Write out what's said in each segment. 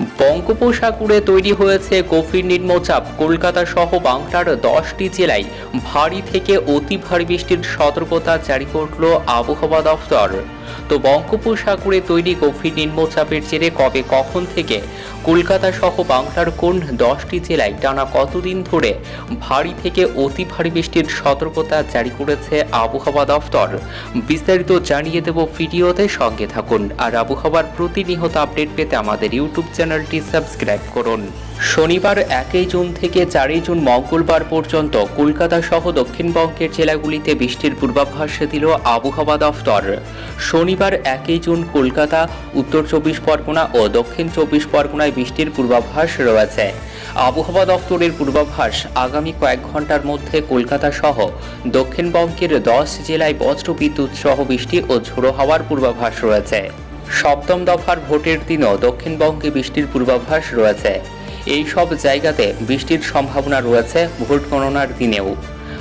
বঙ্গোপসাগরে তৈরি হয়েছে গভীর নিম্নচাপ। কলকাতা সহ বাংলার দশটি জেলায় ভারী থেকে অতি ভারী বৃষ্টির সতর্কতা জারি করল আবহাওয়া দফতর। তো বঙ্গোপসাগরে তৈরি গভীর নিম্নচাপের জেরে কবে কখন থেকে কলকাতা সহ বাংলার কোন দশটি জেলায় টানা কতদিন ধরে ভারী থেকে অতি ভারী বৃষ্টির সতর্কতা জারি করেছে আবহাওয়া দফতর? বিস্তারিত জানিয়ে দেব ভিডিওতে সঙ্গে থাকুন। আর আবহাওয়ার প্রতিনিয়ত আপডেট পেতে আমাদের ইউটিউব চ্যানেলটি সাবস্ক্রাইব করুন। শনিবার একই জুন থেকে চারই জুন মঙ্গলবার পর্যন্ত কলকাতা সহ দক্ষিণবঙ্গের জেলাগুলিতে বৃষ্টির পূর্বাভাস দিল আবহাওয়া দফতর। শনিবার একই জুন কলকাতা, উত্তর চব্বিশ পরগনা ও দক্ষিণ চব্বিশ পরগনায় বৃষ্টির পূর্বাভাস রয়েছে। আবহাওয়া দফতরের পূর্বাভাস আগামী কয়েক ঘণ্টার মধ্যে কলকাতা সহ দক্ষিণবঙ্গের দশ জেলায় বজ্র বিদ্যুৎ সহ বৃষ্টি ও ঝোড়ো হাওয়ার পূর্বাভাস রয়েছে। সপ্তম দফার ভোটের দিনও দক্ষিণবঙ্গে বৃষ্টির পূর্বাভাস রয়েছে। এই সব জায়গাতে বৃষ্টির সম্ভাবনা রয়েছে ভোট গণনার দিনেও।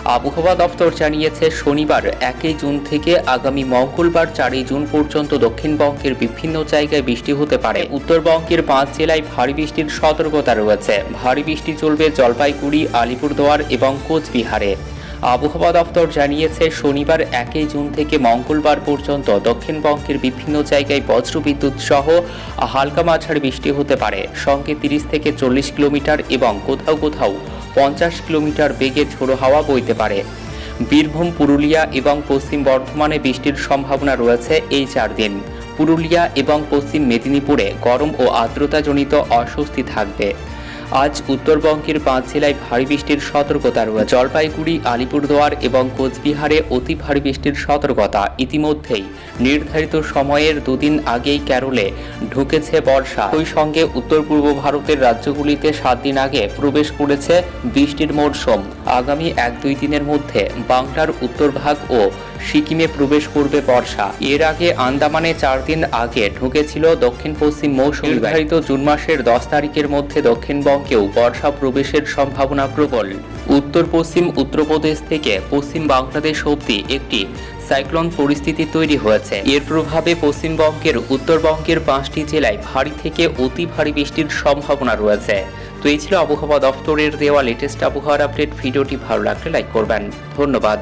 আবহাওয়া দফতর জানিয়েছে, শনিবার একই জুন থেকে আগামী মঙ্গলবার চারই জুন পর্যন্ত দক্ষিণবঙ্গের বিভিন্ন জায়গায় বৃষ্টি হতে পারে। উত্তরবঙ্গের পাঁচ জেলায় ভারী বৃষ্টির সতর্কতা রয়েছে। ভারী বৃষ্টি চলবে জলপাইগুড়ি, আলিপুরদুয়ার এবং কোচবিহারে। আবহাওয়া দফতর জানিয়েছে, শনিবার একই জুন থেকে মঙ্গলবার পর্যন্ত দক্ষিণবঙ্গের বিভিন্ন জায়গায় বজ্রবিদ্যুৎ সহ হালকা মাঝারি বৃষ্টি হতে পারে। সঙ্গে তিরিশ থেকে চল্লিশ কিলোমিটার এবং কোথাও কোথাও পঞ্চাশ কিলোমিটার বেগে ঝোড়ো হাওয়া বইতে পারে। বীরভূম, পুরুলিয়া এবং পশ্চিম বর্ধমানে বৃষ্টির সম্ভাবনা রয়েছে এই চার দিন। পুরুলিয়া এবং পশ্চিম মেদিনীপুরে গরম ও আর্দ্রতাজনিত অস্বস্তি থাকবে। আজ উত্তরবঙ্গের পাঁচ জেলায় ভারী বৃষ্টির সতর্কতা রয়েছে। জলপাইগুড়ি, আলিপুরদুয়ার এবং কোচবিহারে অতি ভারী বৃষ্টির সতর্কতা ইতিমধ্যেই নির্ধারিত সময়ের দুদিন আগেই ক্যারলে ঢুকেছে বর্ষা। ওই সঙ্গে উত্তর পূর্ব ভারতের রাজ্যগুলিতে সাত দিন আগে প্রবেশ করেছে বৃষ্টির মরশুম। আগামী এক দুই দিনের মধ্যে বাংলার উত্তরভাগ ও সিকিমে প্রবেশ করবে বর্ষা। এর আগে আন্দামানে চার দিন আগে ঢুকেছিল দক্ষিণ পশ্চিম মৌসুমী নির্ধারিত জুন মাসের দশ তারিখের মধ্যে দক্ষিণবঙ্গেও বর্ষা প্রবেশের সম্ভাবনা প্রবল। উত্তর পশ্চিম উত্তরপ্রদেশ থেকে পশ্চিম বাংলাদেশ অবধি একটি সাইক্লোন পরিস্থিতি তৈরি হয়েছে। এর প্রভাবে পশ্চিমবঙ্গের উত্তরবঙ্গের পাঁচটি জেলায় ভারী থেকে অতি ভারী বৃষ্টির সম্ভাবনা রয়েছে। তো এই ছিল আবহাওয়া দফতরের দেওয়া লেটেস্ট আবহাওয়ার আপডেট ভিডিওটি ভালো লাগলে লাইক করবেন। ধন্যবাদ।